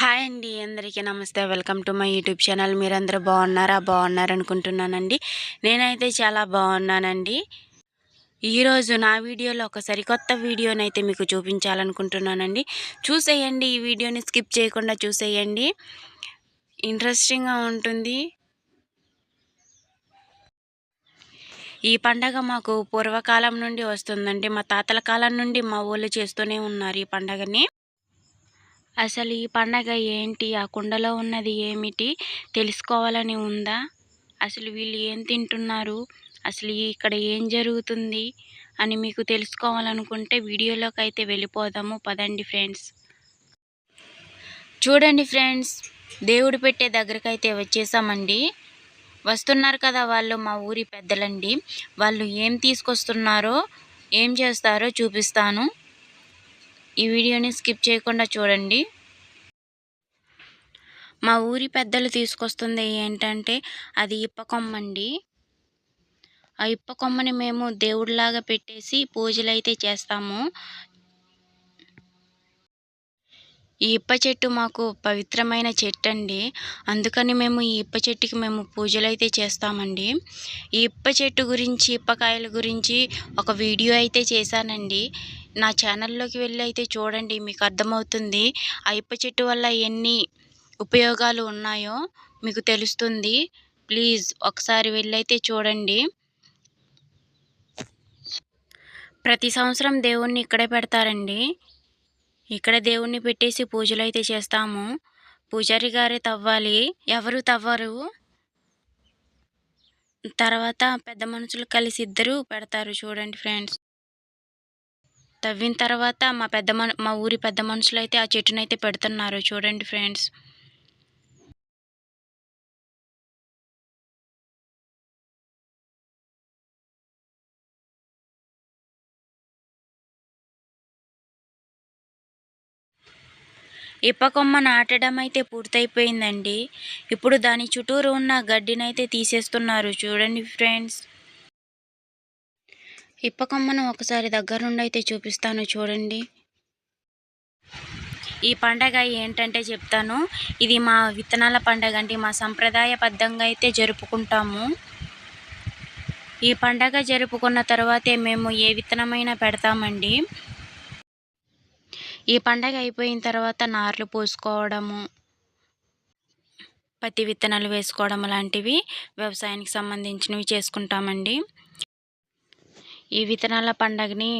Hi అండి అందరికీ నమస్తే. Welcome to my YouTube channel. మీరందరూ బాగున్నారా? బాగున్నారు అనుకుంటున్నానండి నేనైతే చాలా బాగున్నానండి. ఈరోజు నా వీడియోలో ఒక సరికొత్త అయితే మీకు చూపించాలనుకుంటున్నానండి. చూసేయండి ఈ వీడియోని స్కిప్ చేయకుండా చూసేయండి. ఇంట్రెస్టింగ్గా ఉంటుంది. ఈ పండగ మాకు పూర్వకాలం నుండి వస్తుందండి. మా తాతల కాలం నుండి మా ఊళ్ళు చేస్తూనే ఉన్నారు ఈ పండగని. అసలు ఈ పండగ ఏంటి? ఆ కుండలో ఉన్నది ఏమిటి? తెలుసుకోవాలని ఉందా? అసలు వీళ్ళు ఏం తింటున్నారు? అసలు ఇక్కడ ఏం జరుగుతుంది? అని మీకు తెలుసుకోవాలనుకుంటే వీడియోలోకి అయితే వెళ్ళిపోదాము. పదండి ఫ్రెండ్స్. చూడండి ఫ్రెండ్స్ దేవుడు పెట్టే దగ్గరికి అయితే వచ్చేసామండి. వస్తున్నారు కదా వాళ్ళు మా ఊరి పెద్దలండి. వాళ్ళు ఏం తీసుకొస్తున్నారో ఏం చేస్తారో చూపిస్తాను. ఈ వీడియోని స్కిప్ చేయకుండా చూడండి. మా ఊరి పెద్దలు తీసుకొస్తుంది ఏంటంటే అది ఇప్పకొమ్మండి ఆ ఇప్పకొమ్మని మేము దేవుడిలాగా పెట్టేసి పూజలు అయితే చేస్తాము. ఈ ఇప్ప చెట్టు మాకు పవిత్రమైన చెట్టు అండి అందుకని మేము ఈ ఇప్ప చెట్టుకి మేము పూజలు అయితే చేస్తామండి. ఈ ఇప్ప చెట్టు గురించి ఇప్పకాయల గురించి ఒక వీడియో అయితే చేశానండి. నా ఛానల్లోకి వెళ్ళి అయితే చూడండి మీకు అర్థమవుతుంది. ఆ ఇప్ప చెట్టు వల్ల ఎన్ని ఉపయోగాలు ఉన్నాయో మీకు తెలుస్తుంది. ప్లీజ్ ఒకసారి వెళ్ళైతే చూడండి. ప్రతి సంవత్సరం దేవుణ్ణి ఇక్కడే పెడతారండి. ఇక్కడ దేవుణ్ణి పెట్టేసి పూజలు అయితే చేస్తాము. పూజారి గారే తవ్వాలి. ఎవరు తవ్వరు? తర్వాత పెద్ద మనుషులు కలిసి ఇద్దరు పెడతారు చూడండి ఫ్రెండ్స్. తవ్విన తర్వాత మా పెద్ద మన మా ఊరి పెద్ద మనుషులు అయితే ఆ చెట్టునైతే పెడుతున్నారు చూడండి ఫ్రెండ్స్. ఇప్పకొమ్మ నాటడం అయితే పూర్తయిపోయిందండి. ఇప్పుడు దాని చుట్టూరు ఉన్న గడ్డినైతే తీసేస్తున్నారు. చూడండి ఫ్రెండ్స్. ఇప్పకొమ్మను ఒకసారి దగ్గరుండి అయితే చూపిస్తాను చూడండి. ఈ పండగ ఏంటంటే చెప్తాను. ఇది మా విత్తనాల పండగ అండి. మా సంప్రదాయబద్ధంగా అయితే జరుపుకుంటాము. ఈ పండగ జరుపుకున్న తర్వాతే మేము ఏ విత్తనమైనా పెడతామండి. ఈ పండగ అయిపోయిన తర్వాత నార్లు పోసుకోవడము పత్తి విత్తనాలు వేసుకోవడం లాంటివి వ్యవసాయానికి సంబంధించినవి చేసుకుంటామండి. ఈ విత్తనాల పండగని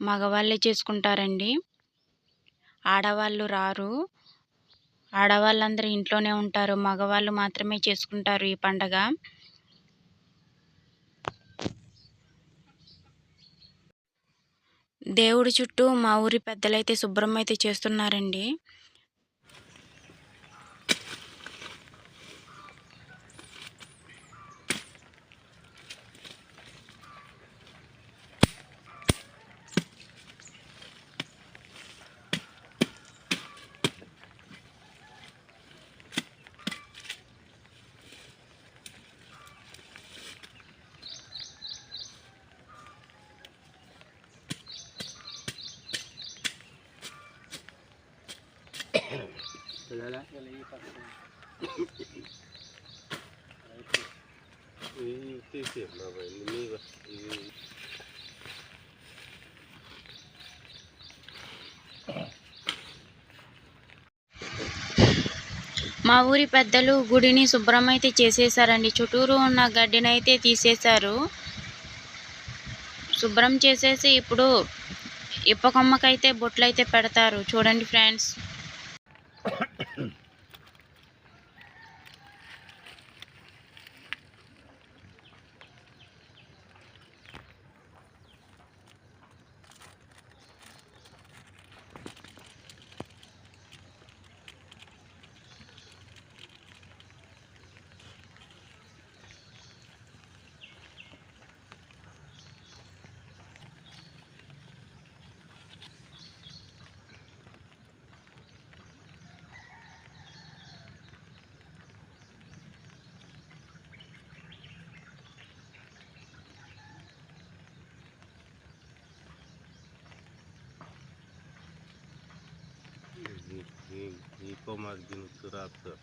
మగవాళ్ళే చేసుకుంటారండి. ఆడవాళ్ళు రారు. ఆడవాళ్ళందరూ ఇంట్లోనే ఉంటారు. మగవాళ్ళు మాత్రమే చేసుకుంటారు ఈ పండగ. దేవుడి చుట్టూ మా ఊరి పెద్దలైతే శుభ్రం అయితే చేస్తున్నారండి. మా ఊరి పెద్దలు గుడిని శుభ్రం అయితే చేసేసారండి చుట్టూరు ఉన్న గడ్డినైతే తీసేశారు. శుభ్రం చేసేసి ఇప్పుడు ఇప్పకొమ్మకైతే బొట్లు అయితే పెడతారు. చూడండి ఫ్రెండ్స్. ही ही को मार दिन रात का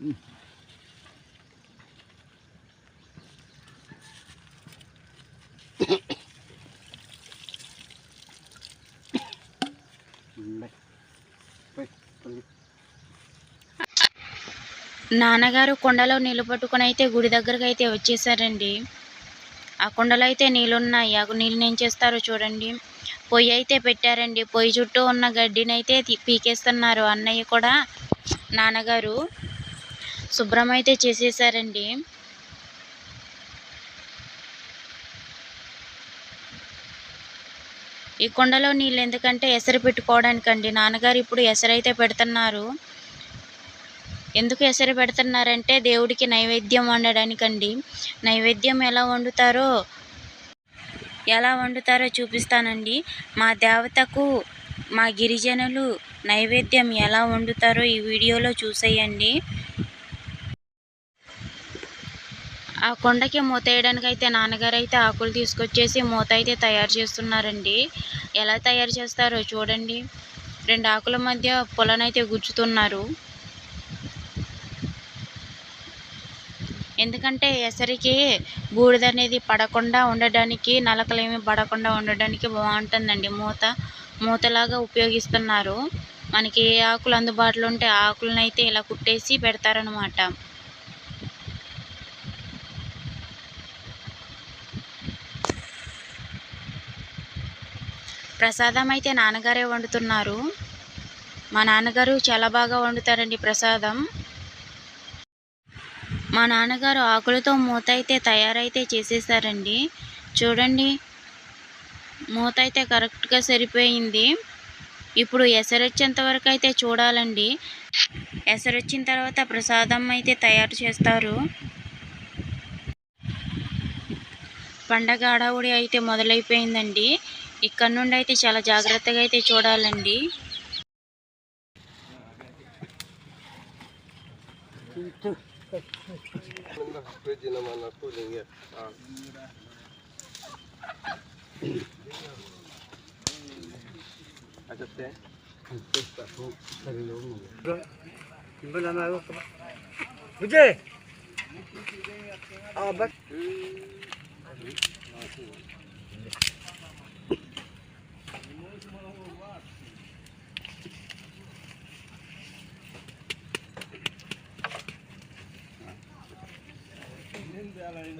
Mm-hmm. నాన్నగారు కొండలో నీళ్ళు పట్టుకొని అయితే గుడి దగ్గరకు అయితే వచ్చేసారండి. ఆ కొండలో అయితే నీళ్ళున్నాయి ఆ నీళ్ళు ఏం చేస్తారో చూడండి. పొయ్యి అయితే పెట్టారండి. పొయ్యి చుట్టూ ఉన్న గడ్డిని అయితే పీకేస్తున్నారు. అన్నయ్య కూడా నాన్నగారు శుభ్రం అయితే చేసేసారండి. ఈ కొండలో నీళ్ళు ఎందుకంటే ఎసరు పెట్టుకోవడానికండి. నాన్నగారు ఇప్పుడు ఎసరైతే పెడుతున్నారు. ఎందుకు ఎసరు పెడుతున్నారంటే దేవుడికి నైవేద్యం వండడానికండి. నైవేద్యం ఎలా వండుతారో ఎలా వండుతారో చూపిస్తానండి. మా దేవతకు మా గిరిజనులు నైవేద్యం ఎలా వండుతారో ఈ వీడియోలో చూసేయండి. ఆ కొండకి మూత వేయడానికి అయితే నాన్నగారు అయితే ఆకులు తీసుకొచ్చేసి మూత అయితే తయారు చేస్తున్నారండి. ఎలా తయారు చేస్తారో చూడండి. రెండు ఆకుల మధ్య పొలనైతే గుచ్చుతున్నారు. ఎందుకంటే ఎసరికి బూడిద అనేది పడకుండా ఉండడానికి నలకలేమి పడకుండా ఉండడానికి బాగుంటుందండి. మూత మూతలాగా ఉపయోగిస్తున్నారు. మనకి ఏ ఆకులు అందుబాటులో ఉంటే ఆకులనైతే ఆకులను అయితే ఇలా కుట్టేసి పెడతారనమాట ప్రసాదం అయితే నాన్నగారే వండుతున్నారు. మా నాన్నగారు చాలా బాగా వండుతారండి ప్రసాదం. మా నాన్నగారు ఆకులతో మూత అయితే తయారైతే చేసేసారండి. చూడండి. మూత అయితే కరెక్ట్గా సరిపోయింది. ఇప్పుడు ఎసరొచ్చేంత వరకు అయితే చూడాలండి. ఎసరొచ్చిన తర్వాత ప్రసాదం అయితే తయారు చేస్తారు. పండగ హడావుడి అయితే మొదలైపోయిందండి. ఇక్కడ నుండి అయితే చాలా జాగ్రత్తగా అయితే చూడాలండి. Pwede naman ang kuling yan. Ah. At ate? Ang pesta po. Sarilo mo. Yung ba naman ako? Ba? Ah. Ah, ba?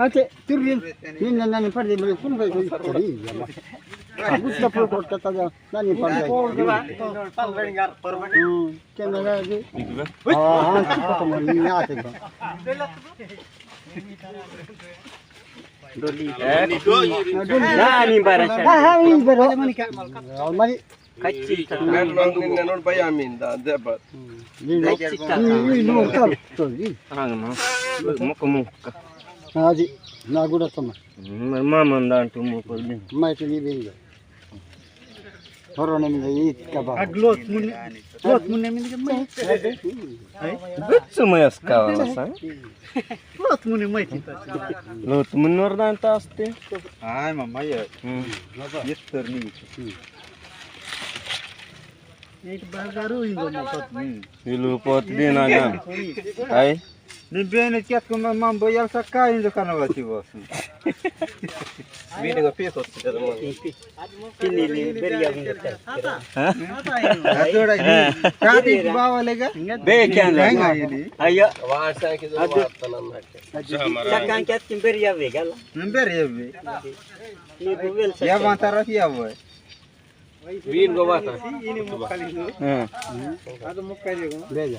ಮತ್ತೆ ತಿರುಗಿ ನಿನ್ನ ನನ್ನ ಪಡೆದ ಸುಮ್ಮನೆ ಮುಸ್ತಫ ಕೊಡ್ತದ ನನ್ನ ಚೆನ್ನಾಗಿ మరి ನೋಡಿ ಭಯ ಆಮಿಂದ ದೆಬ್ಬ ಮುಖ ಮುಖ na te ba. Nani barasha. Ha ha ni baro. Almari. Meron lang din nanon pa yamin da debat. Ni ni no kal to ni. అది నా కూడా వస్తామా మైట్ నీ బింగ కరోనా మీద ఈ కబా గ్లోత్ మున్ని గ్లోత్ మున్ని మీద గ్లోత్ మున్ని మైట్ లోతు మున్నూరు దాంతో వస్తే ఆయ్ మమ్మయ్య Nimbeene tiako mambo yalitakaa hizo kana watiwa. Vile kwa pesa tutazama. Kini ni beri ya vinga tata. Hata hiyo. Hata hiyo. Kadi kibawa lega? Be kyan. Aya. Wasa kizo watalam hakke. Takan kyat kimberi ya vega la. Nimberi ya ve. Ni buvel sa. Ya vantara fi ya ve. Vin go vata. Mukkali. Ha. Ado mukkali go. Beja.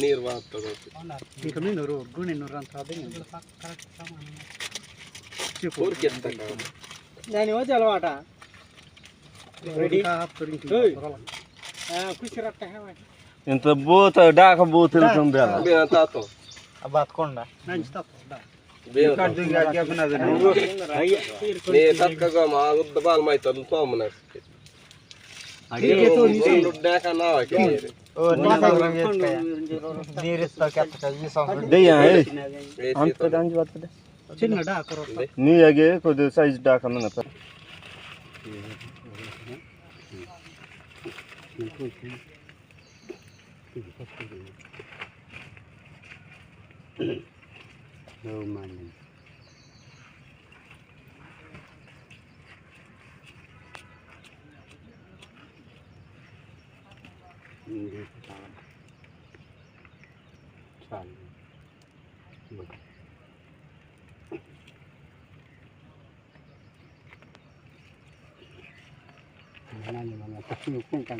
ನೀರು ಕಮ್ಮಿ ನೂರು ಗುಣಿ ನೂರು ಅಂತ ನಾನು ಹೋದೆ ಅಲ್ವಾ ಆಟ ಇಂತ ಬೂತ ಡಾಕ ಬೂತ್ ಇಲ್ಲ ತುಂಬ್ಯಾಲ ಬತ್ಕೊಂಡ ನೀ ತತ್ಕಾಗ ಉದ್ದ ಬಾಲ್ ಮಾಯ್ತಲ್ಲ ಸೋಮನ ನೀ ಹೇಗೆ ಕೊದು ಸೈಜ್ ಡಾಕ ಮನ ಸರ್ Oh, my name.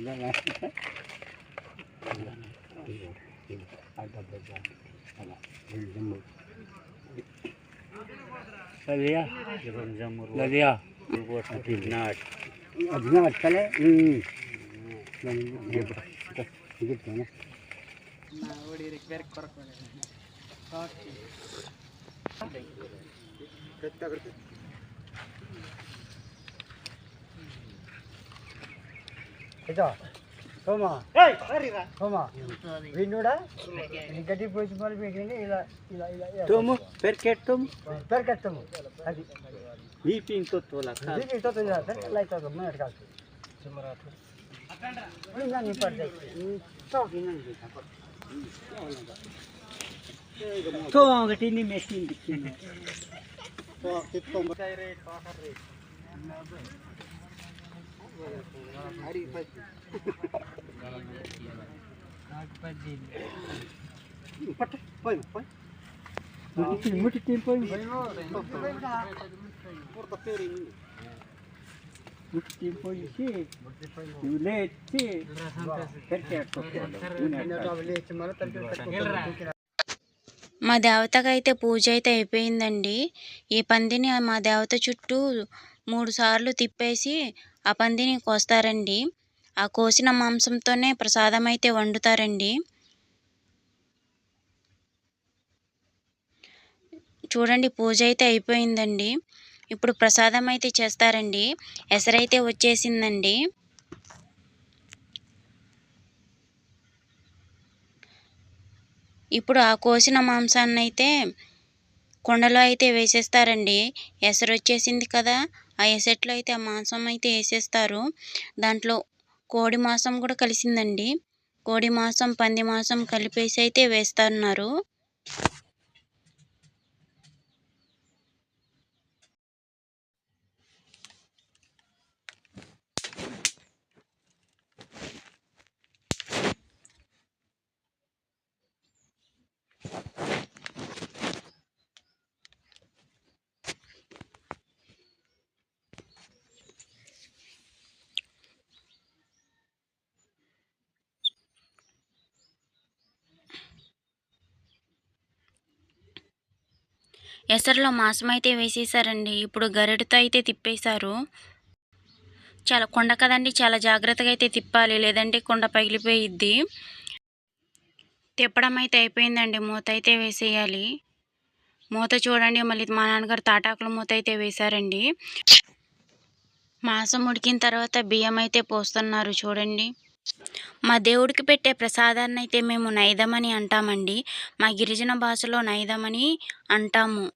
खुला ना लदिया लदिया अजनाट अजनाट चले गिट्टाने ना ओडी रिपेयर करक ओके ಕಟ್ಟಾಗುತ್ತೆ ಆಯ್ತಾ ಸೋಮ ಸೋಮ ವಿನ್ನೂಡ ಗಟ್ಟಿ ಪೋಚಿ ಮಾಡಿ ಬೇಕಂದ್ರೆ ಇಲ್ಲ ಇಲ್ಲ ಇಲ್ಲ ತೋಮು ಪೆರ್ಕೆಟ್ ತೋಮು ಪೆರ್ಕೆಟ್ ತೋಮು ಅದು ಬೀಪಿ ಇಂತೋತ್ತಲ್ಲ ಬೀಪಿ ಇಂತೋತ್ತಿಲ್ಲ ಪೆರ್ಕೆಲ್ಲ ಆಯ್ತು ಅದು ಮನೆ ಕಾಲ್ತು ಸುಮಾರು ನಾನು ಇಪ್ಪತ್ತು ಸೌಟ್ ಇನ್ನೊಂದು ತೋಂಗಟ್ಟಿ ನಿಮ್ಮ ಎಷ್ಟು ತಿಂದು ತೋ ಕಿತ್ಕೊಂಬ tempo tempo మా దేవతకి అయితే పూజ అయితే అయిపోయిందండి. ఈ పందిని మా దేవత చుట్టూ మూడు సార్లు తిప్పేసి ఆ పందిని కోస్తారండి. ఆ కోసిన మాంసంతోనే ప్రసాదం అయితే వండుతారండి. చూడండి పూజ అయితే అయిపోయిందండి. ఇప్పుడు ప్రసాదం అయితే చేస్తారండి. ఎసరైతే వచ్చేసిందండి. ఇప్పుడు ఆ కోసిన మాంసాన్ని అయితే కుండలో అయితే వేసేస్తారండి. ఎసరు వచ్చేసింది కదా. ఆ ఎసెట్లో అయితే ఆ మాంసం అయితే వేసేస్తారు. దాంట్లో కోడి మాంసం కూడా కలిసిందండి. కోడి మాంసం పంది మాంసం కలిపేసి అయితే వేస్తున్నారు. ఎసరులో మాంసం అయితే వేసేసారండి ఇప్పుడు గరిటతో అయితే తిప్పేశారు. చాలా కొండ కదండి చాలా జాగ్రత్తగా అయితే తిప్పాలి. లేదంటే కొండ పగిలిపోయిద్ది. తిప్పడం అయితే అయిపోయిందండి. మూత అయితే వేసేయాలి. మూత చూడండి మళ్ళీ మా నాన్నగారు తాటాకుల మూత అయితే వేశారండి. మాంసం ఉడికిన తర్వాత బియ్యం అయితే పోస్తున్నారు చూడండి. మా దేవుడికి పెట్టే ప్రసాదాన్ని అయితే మేము నైదమని అంటామండి. మా గిరిజన భాషలో నైదమని అంటాము.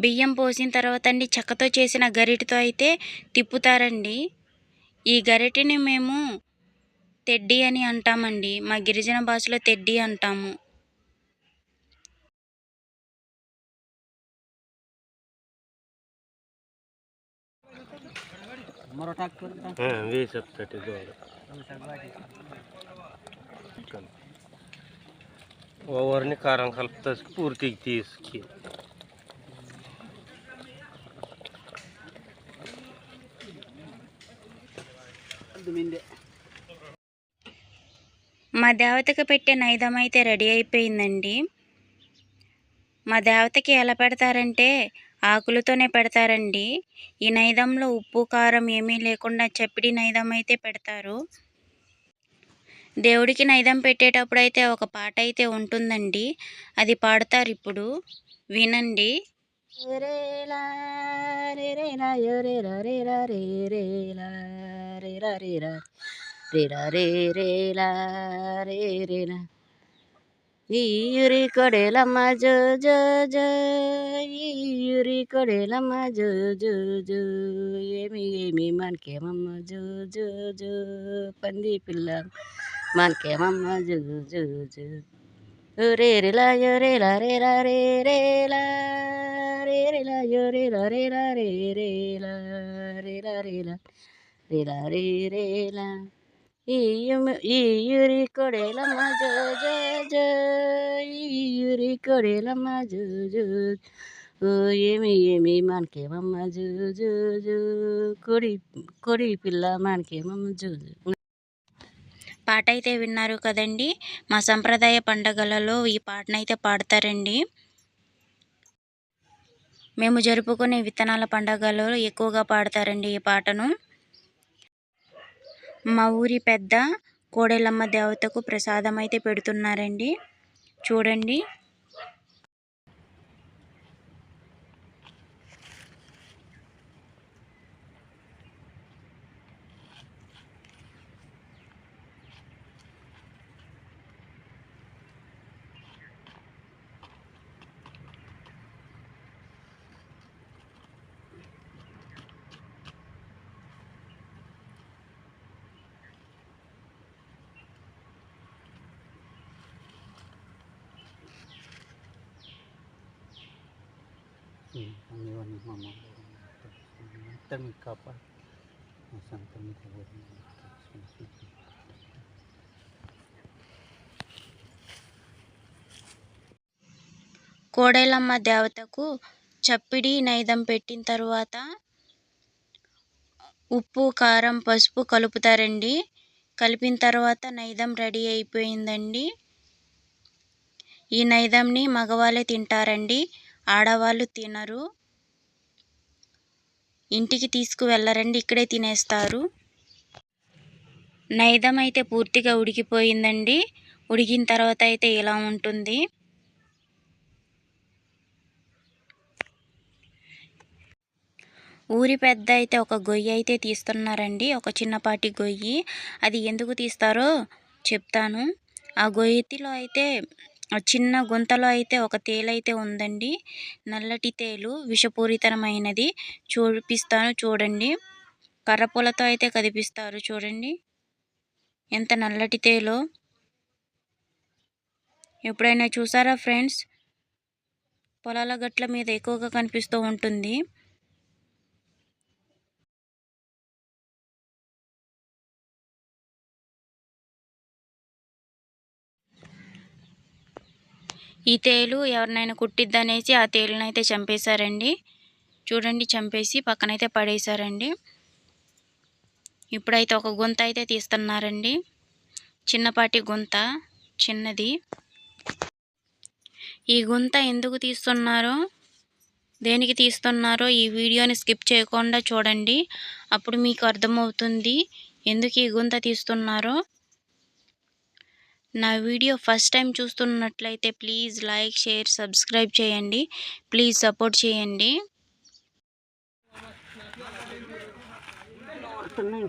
బియ్యం పోసిన తర్వాత అండి చెక్కతో చేసిన గరిటతో అయితే తిప్పుతారండి. ఈ గరిటెని మేము తెడ్డి అని అంటామండి. మా గిరిజన భాషలో తెడ్డి అంటాము. ఓవర్ని కారం కలుపుతా పూర్తిగా తీసుకి. మా దేవతకి పెట్టే నైదం అయితే రెడీ అయిపోయిందండి. మా దేవతకి ఎలా పెడతారంటే ఆకులతోనే పెడతారండి. ఈ నైదంలో ఉప్పు కారం ఏమీ లేకుండా చప్పిడి నైదం అయితే పెడతారు. దేవుడికి నైదం పెట్టేటప్పుడు అయితే ఒక పాట అయితే ఉంటుందండి. అది పాడతారు ఇప్పుడు. వినండి. రేలా ఈయురి కొడేలమ్మ జో జో జో ఈయురి కొడేలమ్మ జో జో జో ఏమి ఏమి మనకేమమ్మ జో జో జో పంది పిల్ల మనకేమమ్మ జో జో జో రేరేలా యోరేలా రేలా రేరేలా రేరేలా యోరేలా రేలా రేరేలా రేలా రేలా రేలా రేరేలా ఈయురి కొడేలమ్మ జో జో జో ఈయురి కొడేలమ్మ జో జో. ఓ ఏమి ఏమి మనకేమమ్మ జో జో జో. కొడి కొడి పిల్ల మనకేమమ్మ జో జో. పాట అయితే విన్నారు కదండి. మా సంప్రదాయ పండగలలో ఈ పాటనైతే పాడతారండి. మేము జరుపుకునే విత్తనాల పండగలలో ఎక్కువగా పాడతారండి ఈ పాటను. మా ఊరి పెద్ద కోడెలమ్మ దేవతకు ప్రసాదం అయితే పెడుతున్నారండి. చూడండి. అనివన్నీ మా అమ్మ మొత్తం కాపాడు మా సంతం కోడెలమ్మ దేవతకు చప్పిడి నైదం పెట్టిన తర్వాత ఉప్పు కారం పసుపు కలుపుతారండి. కలిపిన తర్వాత నైదం రెడీ అయిపోయిందండి. ఈ నైదంని మగవాళ్ళే తింటారండి. ఆడవాళ్ళు తినరు. ఇంటికి తీసుకువెళ్ళరండి ఇక్కడే తినేస్తారు. నైదం అయితే పూర్తిగా ఉడికిపోయిందండి. ఉడికిన తర్వాత అయితే ఇలా ఉంటుంది. ఊరి పెద్ద అయితే ఒక గొయ్యి అయితే తీస్తున్నారండి ఒక చిన్నపాటి గొయ్యి. అది ఎందుకు తీస్తారో చెప్తాను. ఆ గొయ్యిలో అయితే చిన్న గుంతలో అయితే ఒక తేలు అయితే ఉందండి. నల్లటి తేలు విషపూరితమైనది. చూపిస్తాను చూడండి. కర్రపూలతో అయితే కదిపిస్తారు చూడండి. ఎంత నల్లటి తేలో. ఎప్పుడైనా చూసారా ఫ్రెండ్స్? పొలాల గట్ల మీద ఎక్కువగా కనిపిస్తూ ఉంటుంది. ఈ తేలు ఎవరినైనా కుట్టిద్దనేసి ఆ తేలునైతే చంపేశారండి. చూడండి చంపేసి పక్కనైతే పడేశారండి. ఇప్పుడైతే ఒక గుంత అయితే తీస్తున్నారండి. చిన్నపాటి గుంత చిన్నది. ఈ గుంత ఎందుకు తీస్తున్నారో దేనికి తీస్తున్నారో ఈ వీడియోని స్కిప్ చేయకుండా చూడండి. అప్పుడు మీకు అర్థమవుతుంది ఎందుకు ఈ గుంత తీస్తున్నారో. నా వీడియో ఫస్ట్ టైం చూస్తున్నట్లయితే ప్లీజ్ లైక్ షేర్ సబ్స్క్రైబ్ చేయండి. ప్లీజ్ సపోర్ట్ చేయండి. ನಾನು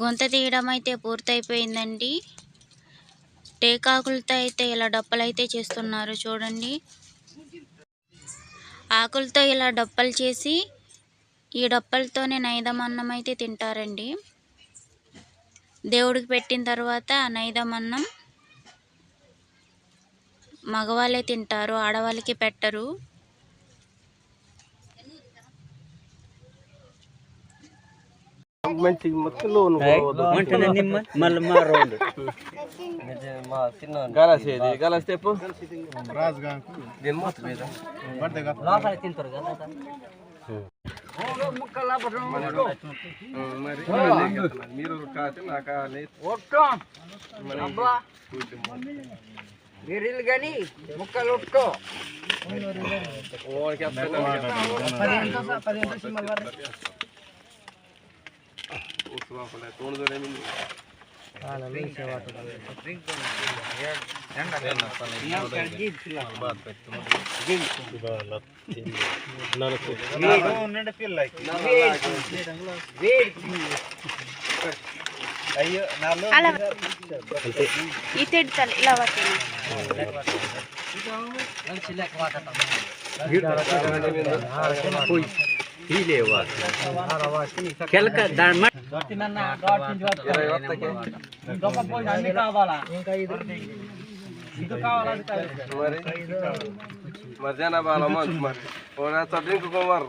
గొంత తీయడం అయితే పూర్తయిపోయిందండి. టేకాకులతో అయితే ఇలా డప్పలు అయితే చేస్తున్నారు చూడండి. ఆకులతో ఇలా డప్పలు చేసి ఈ డప్పలతోనే నైదం అన్నం అయితే తింటారండి. దేవుడికి పెట్టిన తర్వాత నైదమన్నం నైదం అన్నం మగవాళ్ళే తింటారు ఆడవాళ్ళకి పెట్టరు మంచి మొత్తం లోను మంటనే నిమ్మ మళ్ళీ మా రౌండ్ గలసేది గలస్ తెప్పు దీని మూత మీద లోపల తింటారు కదా మరి మీరు కాదు నాకు వీరిల్లు కానీ ముక్కలు ఉట్టుకో ఇతెడతాను ఇలా పట్టిన కెలక దాని అన్ని కావాలా ఇంకా ఇది ఇది కావాలా అది కావాలి. మరి మరి జనాభాలో మంచి మరి ఓ డ్రింక్ కుమారు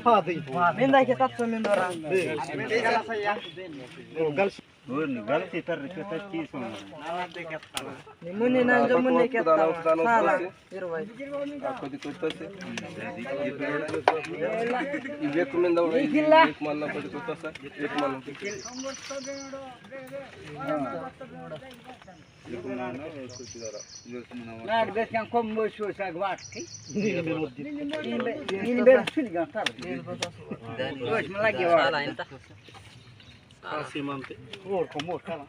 వస్తా ఇలా కట్టు కలిసి ఇంక ನೋಡಿ ಗಲತ್ ಇತರ ರಿಕ್ವೆಸ್ಟ್ ಟೀಸೋಣ ನಾನಂತೆ ಕೆತ್ತಲ್ಲ ನಿಮ್ಮನೆ ನಂಗೆ ಮುನ್ನೆ ಕೆತ್ತಲ್ಲ ಸಾಲ ಇರುವೈ ಕೊಡಿ ಕೊತ್ತಸೆ ಇವೆ ಕುಮಿಂದ ಉಳಿ ಏಕ್ ಮನ್ನ ಕೊಡಿ ಕೊತ್ತಸೆ ಏಕ್ ಮನ್ನ ನಾಡ್ ಬೇಸ್ಕಂ ಕೊಮ್ ಮೋಶು ಸಾಗ ವಾಟ್ಕಿ ನೀನು ಬೇರೆ ಸುಲಿಗ ತರ ನೀನು ಬೇರೆ ಸುಲಿಗ ತರ ನೀನು ಬೇರೆ ಸುಲಿಗ ತರ ಸೀಮಂತಿ ಓಡ್ಕೊಂಬ ಓಡ್ತಾನ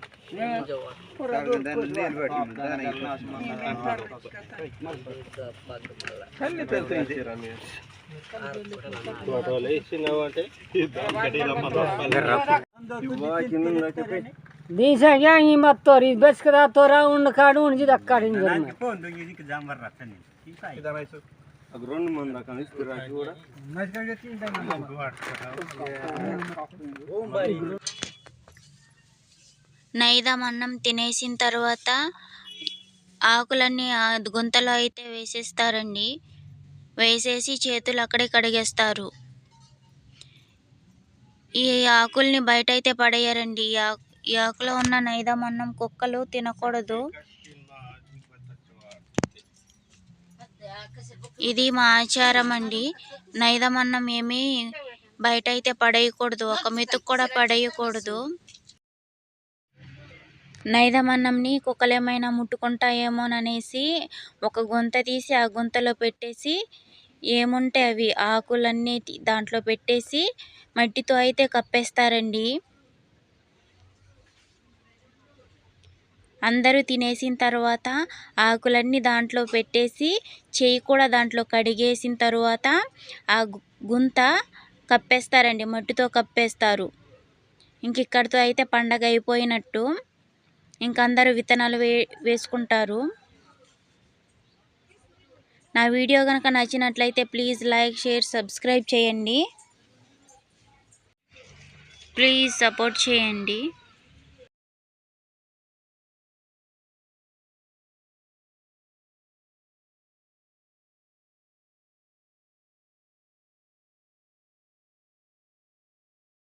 ಬೀಸಾಗ ಈ ಮತ್ತೋರಿ ಇದು ಬೆಸ್ಕದ ತೋರ ಉಣ್ಣ ಕಾಡು ಉಣ್ಜಿದ ಅಕ್ಕಾಡಿಂದ రెండు మంది ఇస్తురా కూడా నైదం అన్నం తినేసిన తర్వాత ఆకులన్నీ ఆ గుంతలో అయితే వేసేస్తారండి. వేసేసి చేతులు అక్కడే కడిగేస్తారు. ఈ ఆకుల్ని బయట అయితే పడేయరండి. ఈ ఆకు ఈ ఆకులో ఉన్న నైదం అన్నం కుక్కలు తినకూడదు. ఇది మా ఆచారం అండి నైదమన్నం ఏమీ బయట అయితే పడేయకూడదు. ఒక మెతుకు కూడా పడేయకూడదు. నైదమన్నంని కుక్కలేమైనా ముట్టుకుంటాయేమోననేసి ఒక గుంత తీసి ఆ గుంతలో పెట్టేసి ఏముంటే అవి ఆకులన్నీ దాంట్లో పెట్టేసి మట్టితో అయితే కప్పేస్తారండి. అందరూ తినేసిన తర్వాత ఆకులన్నీ దాంట్లో పెట్టేసి చేయి కూడా దాంట్లో కడిగేసిన తర్వాత ఆ గుంత కప్పేస్తారండి మట్టితో కప్పేస్తారు. ఇంక ఇక్కడితో అయితే పండగ అయిపోయినట్టు ఇంకందరూ అందరూ విత్తనాలు వే వేసుకుంటారు. నా వీడియో కనుక నచ్చినట్లయితే ప్లీజ్ లైక్ షేర్ సబ్స్క్రైబ్ చేయండి. ప్లీజ్ సపోర్ట్ చేయండి.